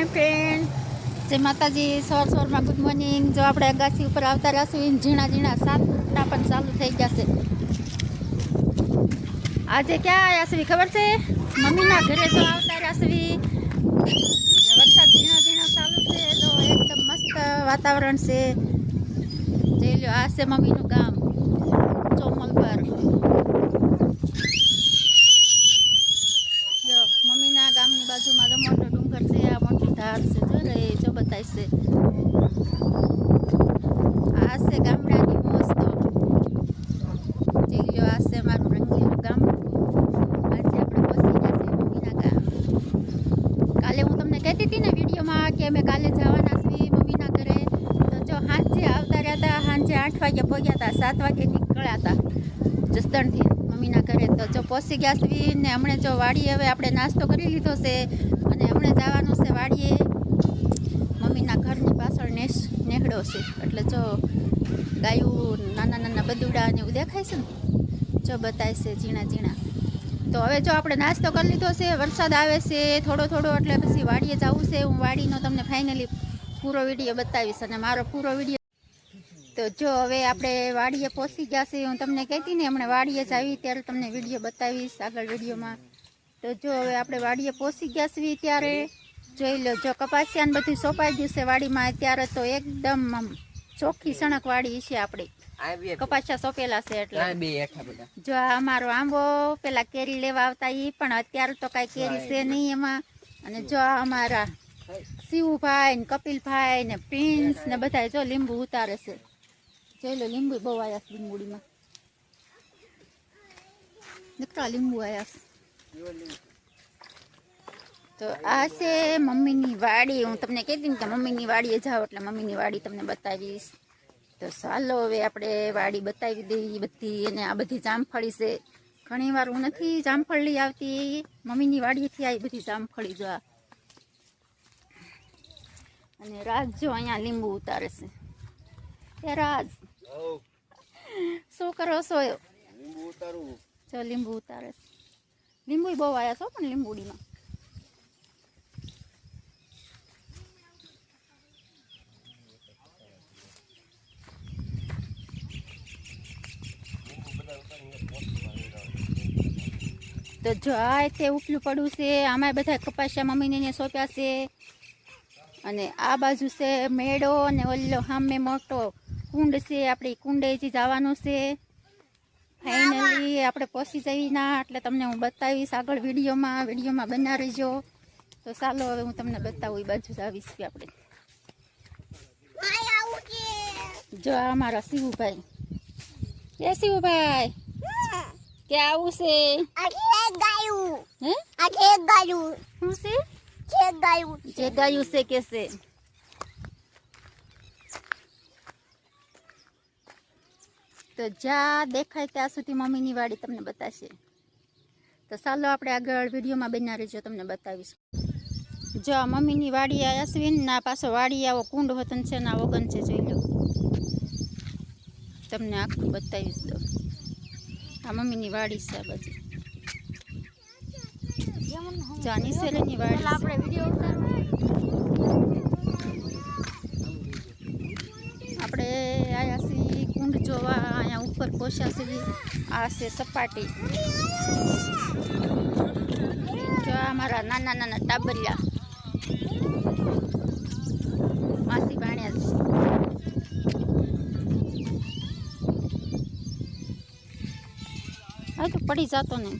હાય friend જય માતાજી, સવાર સવારમાં ગુડ મોર્નિંગ જો આપણે અગાસી ઉપર આવતા રહીશું ઝીણા ઝીણા સાતના પણ ચાલુ થઈ જશે આજે ક્યાં આવ્યા છે ખબર છે? મમ્મીના ઘરે જો આવતા રહ્યા વરસાદ ઝીણા ઝીણા ચાલુ છે, તો એકદમ મસ્ત વાતાવરણ છે. જોઈ લો આ છે મમ્મીનું ગામ, ચોમલ પર. જો મમ્મીના ગામની બાજુમાં તો મોટો ડુંગર છે, આ ધાર છે જો રે જો બતાય છે. આ છે ગામડાની મોજ તો. જોઈ આ છે મારું રંગીલું ગામ. આજે આપણે પહોંચી ગયા છે મમ્મીના ગામ. કાલે હું તમને કહેતી હતી ને વિડીયોમાં કે અમે કાલે જવાના છીએ મમ્મીના ઘરે. તો જો સાંજે આવતા રહ્યા હતા સાંજે આઠ વાગે પહોંચ્યા હતા, સાત વાગે નીકળ્યા હતા જસદણથી મમ્મીના ઘરે. તો જો પહોંચી ગયા છીએ ને હમણાં જો વાડીએ હવે આપણે નાસ્તો કરી લીધો છે. હમણે જવાનું છે વાડીએ. મમ્મીના ઘરની પાછળ નેસ, નેહડો છે. એટલે જો ગાયું, નાના નાના બદુડા ને એવું દેખાય છે ને, જો બતાય છે ઝીણા ઝીણા. તો હવે જો આપણે નાસ્તો કરી લીધો છે, વરસાદ આવે છે, થોડો થોડો, એટલે પછી વાડીએ જવું છે. હું વાડીનો તમને ફાઇનલી પૂરો વીડિયો બતાવીશ અને મારો પૂરો વીડિયો તો જો હવે આપણે વાડીએ પહોંચી ગયા છે. હું તમને કહેતી ને, હમણાં વાડીએ જ આવી ત્યારે તમને વીડિયો બતાવીશ આગળ વિડીયોમાં. તો જો હવે આપણે વાડીએ પહોંચી ગયા છીએ ત્યારે જોઈ લો જો કપાસિયાને બધું સોંપાઈ ગયું છે વાડીમાં અત્યારે તો એકદમ ચોખ્ખી સણક વાડી છે આપણી. કપાસિયા સોંપેલા છે એટલે. જો આ અમારો આંબો પેલા કેરી લેવા આવતા એ પણ અત્યારે તો કાંઈ કેરી છે નહીં એમાં. અને જો આ અમારા શિવભાઈ ને કપિલભાઈ ને પ્રિન્સ ને બધા જો લીંબુ ઉતારે છે. જોઈ લો લીંબુ બહુ આવ્યા છે લીંબુડીમાં. દીકરા લીંબુ આવ્યા છે. તો આ છે મમ્મીની વાડી. હું તમને કહેતી કે મમ્મીની વાડીએ જાઓ એટલે મમ્મીની વાડી તમને બતાવીશ. તો ચાલો હવે આપણે વાડી બતાવી દઈએ બધી અને આ બધી જામફળી છે. ઘણી વાર હું નથી જામફળ લઈ આવતી. મમ્મીની વાડીએથી આવી બધી જામફળી જો અને રાજ જો અહીંયા લીંબુ ઉતારે છે. એ રાજ શું કરો છો? જો લીંબુ ઉતારે છે. લીંબુ બહુ આવ્યા છો પણ લીંબુડીમાં. તો જો આ તે ઉપલું પડ્યું છે આમાં બધા કપાસિયા મમ્મીને સોંપ્યા છે. અને આ બાજુ છે મેળો અને ઓલ્લો સામે મોટો કુંડ છે, આપણે કુંડે જે જવાનું છે. ફાઇનલી આપણે પહોંચી જઈ ના એટલે તમને હું બતાવીશ આગળ વિડીયોમાં વિડીયોમાં બના રહીજો. તો ચાલો હવે હું તમને બતાવું એ બાજુ જ આવીશ આપણે. જો આ મારા શિવુભાઈ. કે શિવુભાઈ કે આવું છે? હે? શું છે. જે ગાયું છે કે છે? તો જ્યાં દેખાય ત્યાં સુધી મમ્મીની વાડી તમને બતાવશે તો ચાલો આપણે આગળ વિડીયોમાં બના રહેજો, તમને બતાવીશ. જો આ મમ્મીની વાડી આ અશ્વિન, ના પાછો વાડી આવો કુંડ વતન છે ના વગન છે, જોઈ લો. તમને આખું બતાવીશ તો. આ મમ્મીની વાડી છે આ બાજુ. જાની સેલેની વાડી આપણે વીડિયો આપણે આયા છીએ કુંડ જોવા અહીંયા સુધી આ છે સપાટી. જો અમારા નાના નાના ટાબરિયા. માસી ભાણ્યા છે હવે તો પડી જતો ને